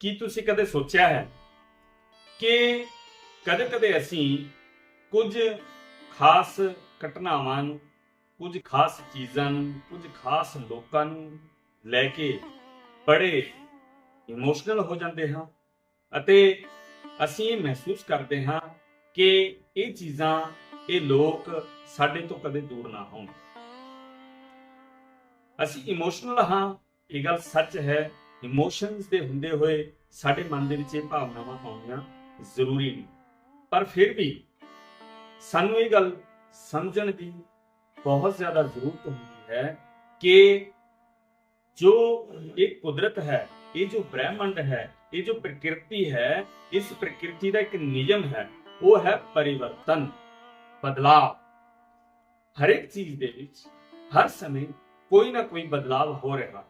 ਕੀ ਤੁਸੀਂ ਕਦੇ ਸੋਚਿਆ ਹੈ ਕਿ ਕਦੇ-ਕਦੇ ਅਸੀਂ ਕੁਝ ਖਾਸ ਘਟਨਾਵਾਂ ਨੂੰ, ਕੁਝ ਖਾਸ ਚੀਜ਼ਾਂ ਨੂੰ, ਕੁਝ ਖਾਸ ਲੋਕਾਂ ਨੂੰ ਲੈ ਕੇ ਬੜੇ ਇਮੋਸ਼ਨਲ ਹੋ ਜਾਂਦੇ ਹਾਂ ਅਤੇ ਅਸੀਂ ਇਹ ਮਹਿਸੂਸ ਕਰਦੇ ਹਾਂ ਕਿ ਇਹ ਚੀਜ਼ਾਂ, ਇਹ ਲੋਕ ਸਾਡੇ ਤੋਂ ਕਦੇ ਦੂਰ ਨਾ ਹੋਣ। ਅਸੀਂ ਇਮੋਸ਼ਨਲ ਹਾਂ, ਇਹ ਗੱਲ ਸੱਚ ਹੈ। ਇਮੋਸ਼ਨਸ ਦੇ ਹੁੰਦੇ ਹੋਏ ਸਾਡੇ ਮਨ ਦੇ ਵਿੱਚ ਇਹ ਭਾਵਨਾਵਾਂ ਆਉਣੀਆਂ ਜ਼ਰੂਰੀ ਨੇ। ਪਰ ਫਿਰ ਵੀ ਸਾਨੂੰ ਇਹ ਗੱਲ ਸਮਝਣ ਦੀ ਬਹੁਤ ਜ਼ਿਆਦਾ ਜ਼ਰੂਰਤ ਹੁੰਦੀ ਹੈ ਕਿ ਜੋ ਇਹ ਕੁਦਰਤ ਹੈ, ਇਹ ਜੋ ਬ੍ਰਹਿਮੰਡ ਹੈ, ਇਹ ਜੋ ਪ੍ਰਕਿਰਤੀ ਹੈ, ਇਸ ਪ੍ਰਕਿਰਤੀ ਦਾ ਇੱਕ ਨਿਯਮ ਹੈ, ਉਹ ਹੈ ਪਰਿਵਰਤਨ, ਬਦਲਾਅ। ਹਰ ਇੱਕ ਚੀਜ਼ ਦੇ ਵਿੱਚ ਹਰ ਸਮੇਂ ਕੋਈ ਨਾ ਕੋਈ ਬਦਲਾਅ ਹੋ ਰਿਹਾ।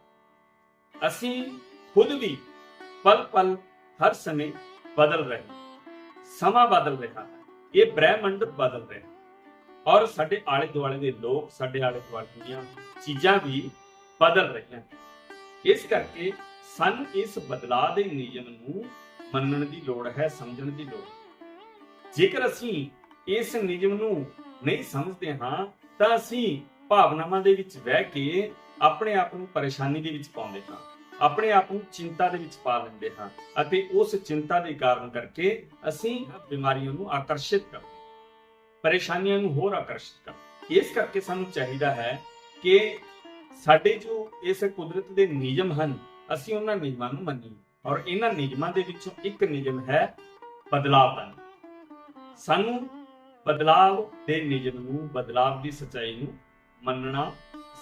ਅਸੀਂ ਖੁਦ ਵੀ ਪਲ ਪਲ ਹਰ ਸਮੇਂ ਬਦਲ ਰਹੇ ਸਮਾਂ ਬਦਲ ਰਿਹਾ ਹੈ। ਇਹ ਬ੍ਰਹਿਮੰਡ ਬਦਲ ਰਿਹਾ ਔਰ ਸਾਡੇ ਆਲੇ ਦੁਆਲੇ ਦੇ ਲੋਕ, ਸਾਡੇ ਆਲੇ ਦੁਆਲੇ ਦੀਆਂ ਚੀਜ਼ਾਂ ਵੀ ਬਦਲ ਰਹੀਆਂ ਇਸ ਕਰਕੇ ਸਾਨੂੰ ਇਸ ਬਦਲਾਅ ਦੇ ਨਿਯਮ ਨੂੰ ਮੰਨਣ ਦੀ ਲੋੜ ਹੈ, ਸਮਝਣ ਦੀ ਲੋੜ ਜੇਕਰ ਅਸੀਂ ਇਸ ਨਿਯਮ ਨੂੰ ਨਹੀਂ ਸਮਝਦੇ ਹਾਂ, ਤਾਂ ਅਸੀਂ ਭਾਵਨਾਵਾਂ ਦੇ ਵਿੱਚ ਵਹਿ ਕੇ ਆਪਣੇ ਆਪ ਨੂੰ ਪਰੇਸ਼ਾਨੀ ਦੇ ਵਿੱਚ ਪਾਉਂਦੇ ਹਾਂ, ਆਪਣੇ ਆਪ ਨੂੰ ਚਿੰਤਾ ਦੇ ਵਿੱਚ ਪਾ ਲੈਂਦੇ ਹਾਂ ਅਤੇ ਉਸ ਚਿੰਤਾ ਦੇ ਕਾਰਨ ਕਰਕੇ ਅਸੀਂ ਬਿਮਾਰੀਆਂ ਨੂੰ ਆਕਰਸ਼ਿਤ ਕਰਦੇ ਪਰੇਸ਼ਾਨੀਆਂ ਨੂੰ ਹੋਰ ਆਕਰਸ਼ਿਤ ਕਰਦੇ ਇਸ ਕਰਕੇ ਸਾਨੂੰ ਚਾਹੀਦਾ ਹੈ ਕਿ ਸਾਡੇ ਜੋ ਇਸ ਕੁਦਰਤ ਦੇ ਨਿਯਮ ਹਨ, ਅਸੀਂ ਉਹਨਾਂ ਨਿਯਮਾਂ ਨੂੰ ਮੰਨੀਏ ਔਰ ਇਹਨਾਂ ਨਿਯਮਾਂ ਦੇ ਵਿੱਚੋਂ ਇੱਕ ਨਿਯਮ ਹੈ ਬਦਲਾਅ ਦਾ ਸਾਨੂੰ ਬਦਲਾਅ ਦੇ ਨਿਯਮ ਨੂੰ ਬਦਲਾਅ ਦੀ ਸੱਚਾਈ ਨੂੰ ਮੰਨਣਾ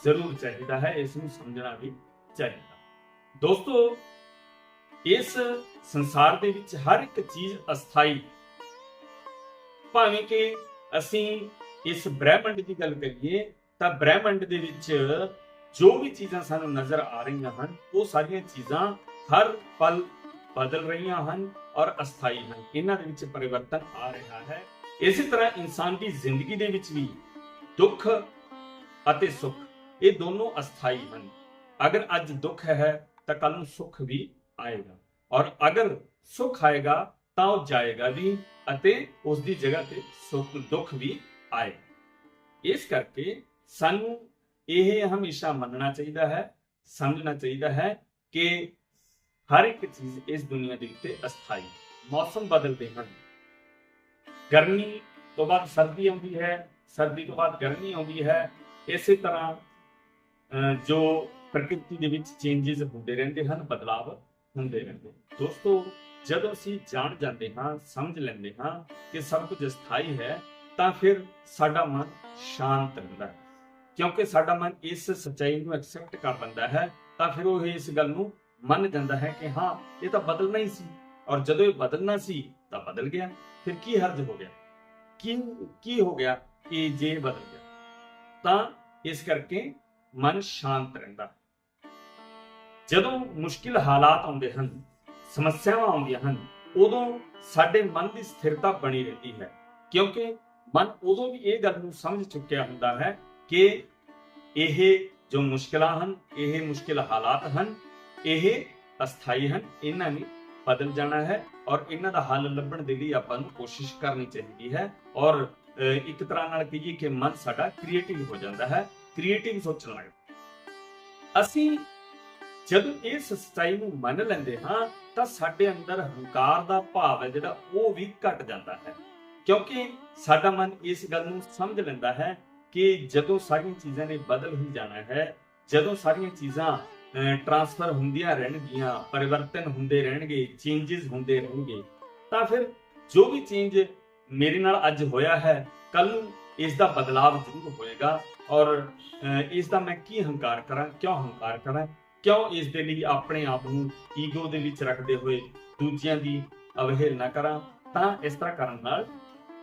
ਜ਼ਰੂਰ ਚਾਹੀਦਾ ਹੈ, ਇਸ ਨੂੰ ਸਮਝਣਾ ਵੀ ਚਾਹੀਦਾ। ਦੋਸਤੋ, ਇਸ ਸੰਸਾਰ ਦੇ ਵਿੱਚ ਹਰ ਇੱਕ ਚੀਜ਼ ਅਸਥਾਈ ਭਾਵੇਂ ਕਿ ਅਸੀਂ ਇਸ ਬ੍ਰਹਿਮੰਡ ਦੀ ਗੱਲ ਕਰੀਏ, ਤਾਂ ਬ੍ਰਹਿਮੰਡ ਦੇ ਵਿੱਚ ਜੋ ਵੀ ਚੀਜ਼ਾਂ ਸਾਨੂੰ ਨਜ਼ਰ ਆ ਰਹੀਆਂ ਹਨ, ਉਹ ਸਾਰੀਆਂ ਚੀਜ਼ਾਂ ਹਰ ਪਲ ਬਦਲ ਰਹੀਆਂ ਹਨ ਔਰ ਅਸਥਾਈ ਹਨ। ਇਹਨਾਂ ਦੇ ਵਿੱਚ ਪਰਿਵਰਤਨ ਆ ਰਿਹਾ ਹੈ। ਇਸੇ ਤਰ੍ਹਾਂ ਇਨਸਾਨ ਦੀ ਜ਼ਿੰਦਗੀ ਦੇ ਵਿੱਚ ਵੀ ਦੁੱਖ ਅਤੇ ਸੁੱਖ ਇਹ ਦੋਨੋਂ ਅਸਥਾਈ ਹਨ। ਅਗਰ ਅੱਜ ਦੁੱਖ ਹੈ, ਤਾਂ ਕੱਲ ਨੂੰ ਸੁੱਖ ਵੀ ਆਏਗਾ। ਔਰ ਅਗਰ ਸੁੱਖ ਆਏਗਾ, ਤਾਂ ਉਹ ਜਾਏਗਾ ਵੀ ਅਤੇ ਉਸ ਦੀ ਜਗ੍ਹਾ ਤੇ ਸੁੱਖ, ਦੁੱਖ ਵੀ ਆਏਗਾ। ਇਸ ਕਰਕੇ ਸਾਨੂੰ ਇਹ ਹਮੇਸ਼ਾ ਮੰਨਣਾ ਚਾਹੀਦਾ ਹੈ, ਸਮਝਣਾ ਚਾਹੀਦਾ ਹੈ ਕਿ ਹਰ ਇੱਕ ਚੀਜ਼ ਇਸ ਦੁਨੀਆ ਦੇ ਉੱਤੇ ਅਸਥਾਈ ਮੌਸਮ ਬਦਲਦੇ ਹਨ। ਗਰਮੀ ਤੋਂ ਬਾਅਦ ਸਰਦੀ ਆਉਂਦੀ ਹੈ, ਸਰਦੀ ਤੋਂ ਬਾਅਦ ਗਰਮੀ ਆਉਂਦੀ ਹੈ, ਇਸੇ ਤਰ੍ਹਾਂ ਜੋ ਪ੍ਰਕਿਰਤੀ ਦੇ ਵਿੱਚ ਚੇਂਜਸ ਹੁੰਦੇ ਰਹਿੰਦੇ ਹਨ, ਬਦਲਾਵ ਹੁੰਦੇ ਰਹਿੰਦੇ ਦੋਸਤੋ, ਜਦੋਂ ਅਸੀਂ ਜਾਣ ਜਾਂਦੇ ਹਾਂ, ਸਮਝ ਲੈਂਦੇ ਹਾਂ ਕਿ ਸਭ ਕੁਝ ਅਸਥਾਈ ਹੈ, ਤਾਂ ਫਿਰ ਸਾਡਾ ਮਨ ਸ਼ਾਂਤ ਰਹਿੰਦਾ ਹੈ। ਕਿਉਂਕਿ ਸਾਡਾ ਮਨ ਇਸ ਸੱਚਾਈ ਨੂੰ ਐਕਸੈਪਟ ਕਰ ਲੈਂਦਾ ਹੈ, ਤਾਂ ਫਿਰ ਉਹ ਇਸ ਗੱਲ ਨੂੰ ਮੰਨ ਜਾਂਦਾ ਹੈ ਕਿ ਹਾਂ, ਇਹ ਤਾਂ ਬਦਲਣਾ ਹੀ ਸੀ। ਔਰ ਜਦੋਂ ਇਹ ਬਦਲਣਾ ਸੀ, ਤਾਂ ਬਦਲ ਗਿਆ। ਫਿਰ ਕੀ ਹਰਜ ਹੋ ਗਿਆ? ਕੀ ਕੀ ਹੋ ਗਿਆ ਕਿ ਜੇ ਬਦਲ ਗਿਆ? ਤਾਂ ਇਸ ਕਰਕੇ ਮਨ ਸ਼ਾਂਤ ਰਹਿੰਦਾ। ਜਦੋਂ ਮੁਸ਼ਕਿਲ ਹਾਲਾਤ ਆਉਂਦੇ ਹਨ, ਸਮੱਸਿਆਵਾਂ ਆਉਂਦੀਆਂ ਹਨ, ਉਦੋਂ ਸਾਡੇ ਮਨ ਦੀ ਸਥਿਰਤਾ ਬਣੀ ਰਹਿੰਦੀ ਹੈ। ਕਿਉਂਕਿ ਮਨ ਉਦੋਂ ਵੀ ਇਹ ਗੱਲ ਨੂੰ ਸਮਝ ਚੁੱਕਿਆ ਹੁੰਦਾ ਹੈ ਕਿ ਇਹ ਜੋ ਮੁਸ਼ਕਿਲਾਂ ਹਨ, ਇਹ ਮੁਸ਼ਕਿਲ ਹਾਲਾਤ ਹਨ, ਇਹ ਅਸਥਾਈ ਹਨ, ਇਹਨਾਂ ਨੇ ਬਦਲ ਜਾਣਾ ਹੈ ਔਰ ਇਹਨਾਂ ਦਾ ਹੱਲ ਲੱਭਣ ਦੇ ਲਈ ਆਪਾਂ ਨੂੰ ਕੋਸ਼ਿਸ਼ ਕਰਨੀ ਚਾਹੀਦੀ ਹੈ। ਔਰ ਇੱਕ ਤਰ੍ਹਾਂ ਨਾਲ ਕਹੀਏ ਕਿ ਮਨ ਸਾਡਾ ਕ੍ਰੀਏਟਿਵ ਹੋ ਜਾਂਦਾ ਹੈ। ਕ੍ਰੀਏਟਿਵ ਸੋਚਣ ਲੱਗਦਾ ਅਸੀਂ ਜਦੋਂ ਇਸ ਸੱਚਾਈ ਨੂੰ ਮੰਨ ਲੈਂਦੇ ਹਾਂ, ਤਾਂ ਸਾਡੇ ਅੰਦਰ ਹੰਕਾਰ ਦਾ ਭਾਵ ਹੈ ਜਿਹੜਾ ਉਹ ਵੀ ਘਟ ਜਾਂਦਾ ਹੈ। ਕਿਉਂਕਿ ਸਾਡਾ ਮਨ ਇਸ ਗੱਲ ਨੂੰ ਸਮਝ ਲੈਂਦਾ ਹੈ ਕਿ ਜਦੋਂ ਸਾਰੀਆਂ ਚੀਜ਼ਾਂ ਨੇ ਬਦਲ ਹੀ ਜਾਣਾ ਹੈ, ਜਦੋਂ ਸਾਰੀਆਂ ਚੀਜ਼ਾਂ ਟਰਾਂਸਫਰ ਹੁੰਦੀਆਂ ਰਹਿਣਗੀਆਂ, ਪਰਿਵਰਤਨ ਹੁੰਦੇ ਰਹਿਣਗੇ ਚੇਂਜਸ ਹੁੰਦੇ ਰਹਿਣਗੇ, ਤਾਂ ਫਿਰ ਜੋ ਵੀ ਚੇਂਜ ਮੇਰੇ ਨਾਲ ਅੱਜ ਹੋਇਆ ਹੈ ਕੱਲ ਨੂੰ ਇਸ ਦਾ ਬਦਲਾਅ ਜ਼ਰੂਰ ਹੋਏਗਾ। ਔਰ ਇਸ ਦਾ ਮੈਂ ਕੀ ਹੰਕਾਰ ਕਰਾਂ, ਕਿਉਂ ਹੰਕਾਰ ਕਰਾਂ? ਕਿਉਂ ਇਸ ਦੇ ਲਈ ਆਪਣੇ ਆਪ ਨੂੰ ਈਗੋ ਦੇ ਵਿੱਚ ਰੱਖਦੇ ਹੋਏ ਦੂਜਿਆਂ ਦੀ ਅਵਹੇਲਨਾ ਕਰਾਂ? ਤਾਂ ਇਸ ਤਰ੍ਹਾਂ ਕਰਨ ਨਾਲ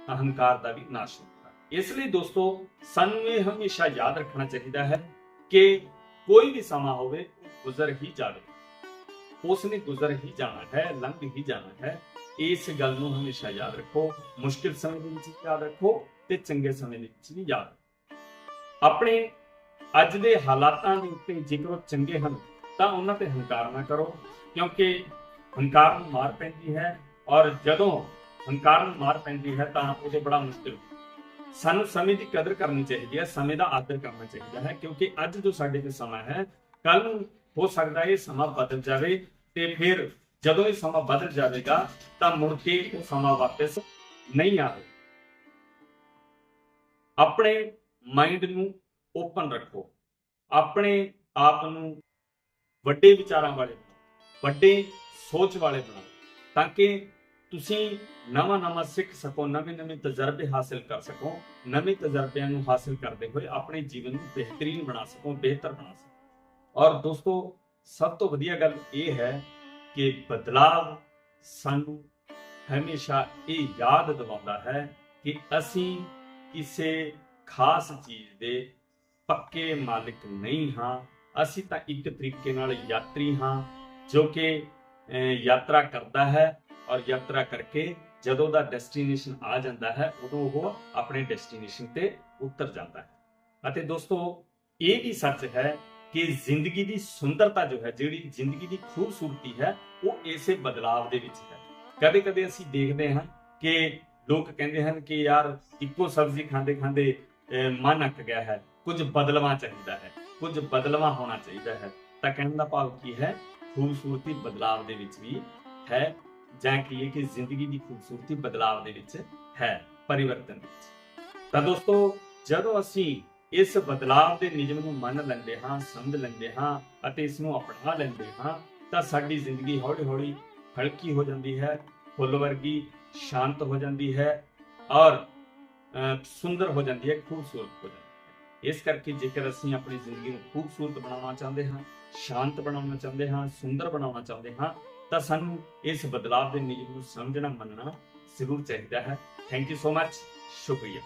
ਅਹੰਕਾਰ ਦਾ ਵੀ ਨਾਸ਼ ਹੁੰਦਾ। ਇਸ ਲਈ ਦੋਸਤੋ, ਸਾਨੂੰ ਇਹ ਹਮੇਸ਼ਾ ਯਾਦ ਰੱਖਣਾ ਚਾਹੀਦਾ ਹੈ ਕਿ ਕੋਈ ਵੀ ਸਮਾਂ ਹੋਵੇ, ਗੁਜ਼ਰ ਹੀ ਜਾਵੇ। ਉਸ ਨੇ ਗੁਜ਼ਰ ਹੀ ਜਾਣਾ ਹੈ, ਲੰਘ ਹੀ ਜਾਣਾ ਹੈ। ਇਸ ਗੱਲ ਨੂੰ ਹਮੇਸ਼ਾ ਯਾਦ ਰੱਖੋ, ਮੁਸ਼ਕਿਲ ਸਮੇਂ ਦੇ ਵਿੱਚ ਯਾਦ ਰੱਖੋ ਤੇ ਚੰਗੇ ਸਮੇਂ ਦੇ ਵਿੱਚ ਵੀ ਯਾਦ ਰੱਖੋ। ਆਪਣੇ ਅੱਜ ਦੇ ਹਾਲਾਤਾਂ ਦੇ ਉੱਤੇ ਜੇਕਰ ਉਹ ਚੰਗੇ ਹਨ, ਤਾਂ ਉਹਨਾਂ ਤੇ ਹੰਕਾਰ ਨਾ ਕਰੋ, ਕਿਉਂਕਿ ਹੰਕਾਰ ਨੂੰ ਮਾਰ ਪੈਂਦੀ ਹੈ ਔਰ ਜਦੋਂ ਹੰਕਾਰ ਨੂੰ ਮਾਰ ਪੈਂਦੀ ਹੈ ਤਾਂ ਉਦੋਂ ਬੜਾ ਮੁਸ਼ਕਿਲ ਸਾਨੂੰ ਸਮੇਂ ਦੀ ਕਦਰ ਕਰਨੀ ਚਾਹੀਦੀ ਹੈ, ਸਮੇਂ ਦਾ ਆਦਰ ਕਰਨਾ ਚਾਹੀਦਾ ਹੈ, ਕਿਉਂਕਿ ਅੱਜ ਜੋ ਸਾਡੇ ਕੋਲ ਸਮਾਂ ਹੈ ਕੱਲ ਨੂੰ ਹੋ ਸਕਦਾ ਇਹ ਸਮਾਂ ਬਦਲ ਜਾਵੇ ਤੇ ਫਿਰ ਜਦੋਂ ਇਹ ਸਮਾਂ ਬਦਲ ਜਾਵੇਗਾ ਤਾਂ ਮੁੜ ਕੇ ਉਹ ਸਮਾਂ ਵਾਪਸ ਨਹੀਂ ਆਵੇ। ਆਪਣੇ ਮਾਈਂਡ ਨੂੰ ਓਪਨ ਰੱਖੋ। ਆਪਣੇ ਆਪ ਨੂੰ ਵੱਡੇ ਵਿਚਾਰਾਂ ਵਾਲੇ ਬਣਾਓ, ਵੱਡੇ ਸੋਚ ਵਾਲੇ ਬਣਾਓ, ਤਾਂ ਕਿ ਤੁਸੀਂ ਨਵਾਂ ਨਵਾਂ ਸਿੱਖ ਸਕੋ, ਨਵੇਂ ਨਵੇਂ ਤਜਰਬੇ ਹਾਸਲ ਕਰ ਸਕੋ, ਨਵੇਂ ਤਜਰਬਿਆਂ ਨੂੰ ਹਾਸਲ ਕਰਦੇ ਹੋਏ ਆਪਣੇ ਜੀਵਨ ਨੂੰ ਬਿਹਤਰੀਨ ਬਣਾ ਸਕੋ, ਬਿਹਤਰ ਬਣਾ ਸਕੋ। ਔਰ ਦੋਸਤੋ, ਸਭ ਤੋਂ ਵਧੀਆ ਗੱਲ ਇਹ ਹੈ ਕਿ ਬਦਲਾਅ ਸਾਨੂੰ ਹਮੇਸ਼ਾ ਇਹ ਯਾਦ ਦਿਵਾਉਂਦਾ ਹੈ ਕਿ ਅਸੀਂ ਕਿਸੇ ਖਾਸ ਚੀਜ਼ ਦੇ ਪੱਕੇ ਮਾਲਕ ਨਹੀਂ ਹਾਂ। ਅਸੀਂ ਤਾਂ ਇੱਕ ਤਰੀਕੇ ਨਾਲ ਯਾਤਰੀ ਹਾਂ, ਜੋ ਕਿ ਯਾਤਰਾ ਕਰਦਾ ਹੈ ਔਰ ਯਾਤਰਾ ਕਰਕੇ ਜਦੋਂ ਦਾ ਡੈਸਟੀਨੇਸ਼ਨ ਆ ਜਾਂਦਾ ਹੈ, ਉਦੋਂ ਉਹ ਆਪਣੇ ਡੈਸਟੀਨੇਸ਼ਨ ਤੇ ਉਤਰ ਜਾਂਦਾ ਹੈ। ਅਤੇ ਦੋਸਤੋ, ਇਹ ਵੀ ਸੱਚ ਹੈ ਕਿ ਜ਼ਿੰਦਗੀ ਦੀ ਸੁੰਦਰਤਾ ਜੋ ਹੈ, ਜਿਹੜੀ ਜ਼ਿੰਦਗੀ ਦੀ ਖੂਬਸੂਰਤੀ ਹੈ, ਉਹ ਇਸੇ ਬਦਲਾਵ ਦੇ ਵਿੱਚ ਹੈ। ਕਦੇ ਕਦੇ ਅਸੀਂ ਦੇਖਦੇ ਹਾਂ ਕਿ ਲੋਕ ਕਹਿੰਦੇ ਹਨ ਕਿ ਯਾਰ, ਇੱਕੋ ਸਬਜ਼ੀ ਖਾਂਦੇ ਖਾਂਦੇ ਮਨ ਅੱਕ ਗਿਆ ਹੈ, ਕੁਝ ਬਦਲਵਾ ਚਾਹੀਦਾ ਹੈ, ਕੁਝ ਬਦਲਵਾ ਹੋਣਾ ਚਾਹੀਦਾ ਹੈ। ਤਾਂ ਕਹਿਣ ਦਾ ਭਾਵ ਕੀ ਹੈ? ਖੂਬਸੂਰਤੀ ਬਦਲਾਵ ਦੇ ਵਿੱਚ ਵੀ ਹੈ, ਜਾਂ ਕਹੀਏ ਕਿ ਜ਼ਿੰਦਗੀ ਦੀ ਖੂਬਸੂਰਤੀ ਬਦਲਾਵ ਦੇ ਵਿੱਚ ਹੈ, ਪਰਿਵਰਤਨ ਵਿੱਚ। ਤਾਂ ਦੋਸਤੋ, ਜਦੋਂ ਅਸੀਂ ਇਸ ਬਦਲਾਵ ਦੇ ਨਿਯਮ ਨੂੰ ਮੰਨ ਲੈਂਦੇ ਹਾਂ, ਸਮਝ ਲੈਂਦੇ ਹਾਂ ਅਤੇ ਇਸ ਨੂੰ ਅਪਣਾ ਲੈਂਦੇ ਹਾਂ, ਤਾਂ ਸਾਡੀ ਜ਼ਿੰਦਗੀ ਹੌਲੀ ਹੌਲੀ ਹਲਕੀ ਹੋ ਜਾਂਦੀ ਹੈ, ਫੁੱਲ ਵਰਗੀ, ਸ਼ਾਂਤ ਹੋ ਜਾਂਦੀ ਹੈ ਔਰ ਸੁੰਦਰ ਹੋ ਜਾਂਦੀ ਹੈ, ਖੂਬਸੂਰਤ ਹੋ ਜਾਂਦੀ ਹੈ। ਇਸ ਕਰਕੇ ਜੇਕਰ ਅਸੀਂ ਆਪਣੀ ਜ਼ਿੰਦਗੀ ਨੂੰ ਖੂਬਸੂਰਤ ਬਣਾਉਣਾ ਚਾਹੁੰਦੇ ਹਾਂ, ਸ਼ਾਂਤ ਬਣਾਉਣਾ ਚਾਹੁੰਦੇ ਹਾਂ, ਸੁੰਦਰ ਬਣਾਉਣਾ ਚਾਹੁੰਦੇ ਹਾਂ, ਤਾਂ ਸਾਨੂੰ ਇਸ ਬਦਲਾਵ ਦੇ ਨਿਯਮ ਨੂੰ ਸਮਝਣਾ, ਮੰਨਣਾ ਜ਼ਰੂਰ ਚਾਹੀਦਾ ਹੈ। ਥੈਂਕ ਯੂ ਸੋ ਮਚ ਸ਼ੁਕਰੀਆ।